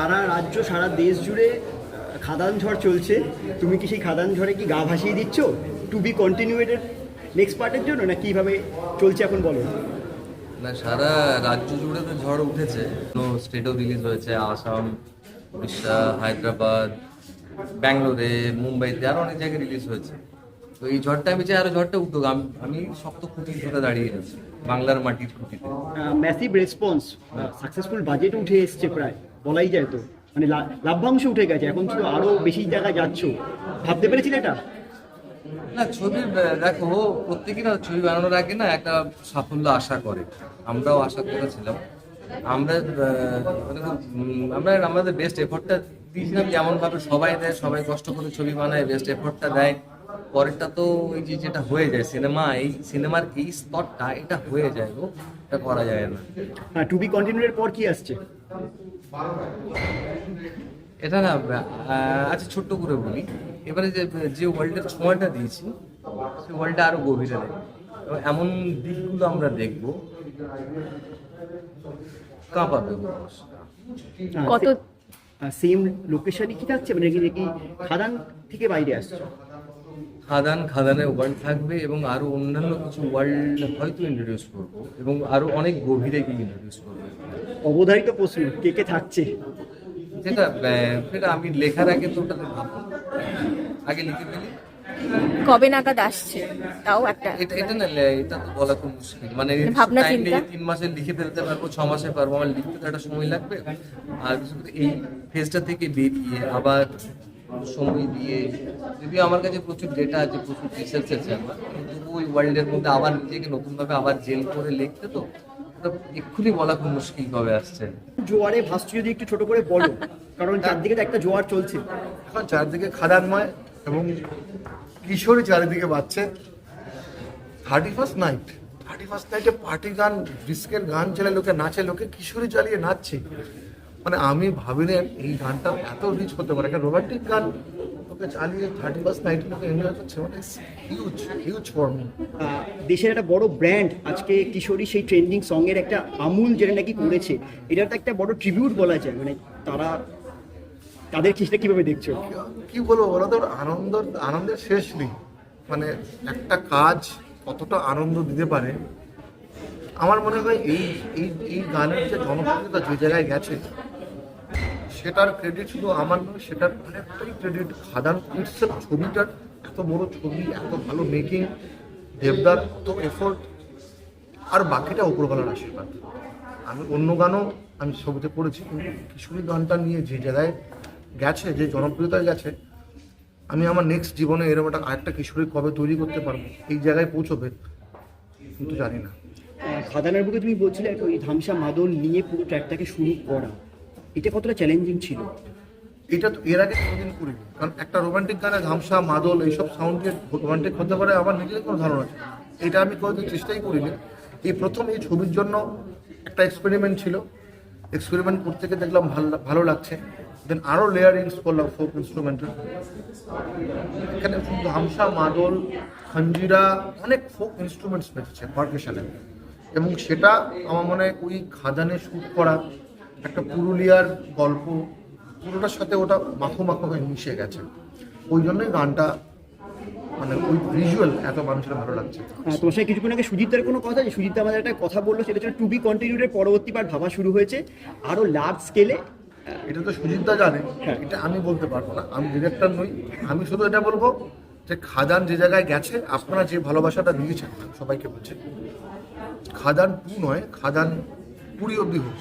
সারা রাজ্য সারা দেশ জুড়ে খাদান ঝড় চলছে। তুমি কি সেই খাদান ঝড়ে কি গা ভাসিয়ে দিচ্ছ? টু বি কন্টিনিউয়েটেড নেক্সট পার্টের জন্য না কীভাবে চলছে এখন বলো? না সারা রাজ্য জুড়ে তো ঝড় উঠেছে। স্টেটও রিলিজ হয়েছে আসাম উড়িষ্যা হায়দ্রাবাদ ব্যাঙ্গালোরে মুম্বাইতে আরও অনেক জায়গায় রিলিজ হয়েছে। তো এই ঝড়টা আমি চাই আরও ঝড়টা উঠুক। আমি আমি শক্ত খুঁটি ধরে দাঁড়িয়ে আছি বাংলার মাটির খুঁটিতে। ম্যাসিভ রেসপন্স সাকসেসফুল বাজেট উঠে এসছে প্রায়। বলাই যায় তো। মানে লাভ্যাংশ উঠে গেছে এখন তো আরও বেশি জায়গায় যাচ্ছ। ভাবতে পেরেছিলে এটা? না ছবি দেখো প্রত্যেকে না ছবি বানানোর আগে না একটা সাফল্য আশা করে। আমরাও আশা করেছিলাম। আমরা মানে আমরা আমাদের বেস্ট এফোর্টটা দিয়েছিলাম যেমন ভাবে সবাই দেয় সবাই কষ্ট করে ছবি বানায় বেস্ট এফোর্টটা দেয়। পরেরটা তো ওই যে যেটা হয়ে যায় সিনেমা এই সিনেমার এই স্তরটা এটা হয়ে যায় গো এটা করা যায় না। হ্যাঁ টু বি কন্টিনিউয়ের পর কি আসছে? এটা না আচ্ছা ছোট্ট করে বলি। এবারে যে যে ওয়ার্ল্ডের সময়টা দিয়েছি সেই ওয়ার্ল্ডটা আরও গভীরে দেয় এবং এমন দিকগুলো আমরা দেখব কাঁপাবে। কত সেম লোকেশনই কি থাকছে? মানে কি কি খাদান থেকে বাইরে আসছে? খাদান খাদানে ওয়ার্ল্ড থাকবে এবং আরও অন্যান্য কিছু ওয়ার্ল্ড হয়তো ইন্ট্রোডিউস করব এবং আরও অনেক গভীরে গিয়ে ইন্ট্রোডিউস করব। অবধারিত প্রশ্ন কে কে থাকছে? যেটা আহ, সেটা আমি লেখার আগে তো ওটা ভাববো। আগে লিখে ফেলি। কবে নাগাদ আসছে? তাও একটা এটা এটা না এটা তো বলা খুব মুশকিল। মানে ভাবনা চিন্তা? তিন মাসে লিখে ফেলতে পারব ছ মাসে পারব। আমার লিখতে তো একটা সময় লাগবে। আর এই ফেজটা থেকে বেরিয়ে আবার সময় দিয়ে। যদিও আমার কাছে প্রচুর ডেটা আছে প্রচুর রিসার্চ আছে আমার। কিন্তু ওই ওয়ার্ল্ডের মধ্যে আবার নিজেকে নতুনভাবে আবার জেল করে লিখতে তো এক্ষুনি বলা খুব মুশকিল কবে আসছে। জোয়ারে ভাসছে যদি একটু ছোট করে বলো কারণ চারদিকে তো একটা জোয়ার চলছে। এখন চারদিকে খাদানময় এবং কিশোরী চারিদিকে বাজছে thirty first night thirty first নাইটে পার্টি গান রিস্কের গান চলে লোকে নাচে লোকে কিশোরী চালিয়ে নাচছে। মানে আমি ভাবিনি এই গানটা এত রিচ হতে পারে। একটা রোমান্টিক গান। লোকে চালিয়ে থার্টি ফার্স্ট নাইটে লোকে এনজয় করছে। মানে হিউজ হিউজ ফর মি দেশের একটা বড় ব্র্যান্ড আজকে কিশোরী সেই ট্রেন্ডিং সঙ্গের একটা আমূল যেটা নাকি করেছে। এটা তো একটা বড় ট্রিবিউট বলা যায়। মানে তারা তাদের চেষ্টা কীভাবে দেখছ? কি বলব? বলো তো আনন্দ আনন্দের শেষ নেই। মানে একটা কাজ কতটা আনন্দ দিতে পারে। আমার মনে হয় এই এই এই গানের যে জনপ্রিয়তা যে জায়গায় গেছে সেটার ক্রেডিট শুধু আমার নয়, সেটার অনেকটাই ক্রেডিট খাদান ইটসেল ছবিটার। এত বড় ছবি, এত ভালো মেকিং দেবদার, এত এফোর্ট আর বাকিটা উপরবেলার আশীর্বাদ। আমি অন্য গানও আমি ছবিতে পড়েছি কিন্তু কিশোরী গানটা নিয়ে যে জায়গায় গেছে, যে জনপ্রিয়তায় গেছে, আমি আমার নেক্সট জীবনে এরকম একটা আরেকটা কিশোরী কবে তৈরি করতে পারব, এই জায়গায় পৌঁছবে, কিন্তু জানি না। খাদানের বুকে তুমি বলছিলে ওই ধামসা মাদল নিয়ে পুরো ট্র্যাকটাকে শুরু করা। এটা কতটা চ্যালেঞ্জিং ছিল? এটা তো এর আগে কোনোদিন করিনি। কারণ একটা রোমান্টিক গানে ধামসা মাদল, এইসব সাউন্ডে রোমান্টিক হতে পারে, আমার নিজের কোনো ধারণা ছিল এটা আমি কোনোদিন চেষ্টাই করিনি। এই প্রথম এই ছবির জন্য একটা এক্সপেরিমেন্ট ছিল। এক্সপেরিমেন্ট করতে গিয়ে দেখলাম ভালো ভালো লাগছে। দেন আরও লেয়ারিংস করলাম ফোক ইনস্ট্রুমেন্টের এখানে শুধু ধামসা মাদল, খঞ্জিরা, অনেক ফোক ইনস্ট্রুমেন্টস বেঁচেছে পারকেশনে এবং সেটা আমার মনে হয় ওই খাদানে শ্যুট করা একটা পুরুলিয়ার গল্প পুরোটার সাথে ওটা মাখো মাখো হয়ে মিশে গেছে। ওই জন্যই গানটা মানে ওই ভিজুয়াল এত মানুষের ভালো লাগছে। আহ, তোমার সাথে কিছুক্ষণ আগে সুজিতদার কোনো কথা আছে? সুজিত আমাদের একটা কথা বলল সেটা হচ্ছে টু বি কন্টিনিউডের পরবর্তী বার ভাবা শুরু হয়েছে আরও লার্জ স্কেলে এটা তো সুজিতদা জানে এটা আমি বলতে পারব না। আমি ডিরেক্টর নই আমি শুধু এটা বলব যে খাদান যে জায়গায় গেছে আপনারা যে ভালোবাসাটা দিয়েছেন সবাইকে বলছে খাদান টু নয় খাদান পুরী অব্দি হোক।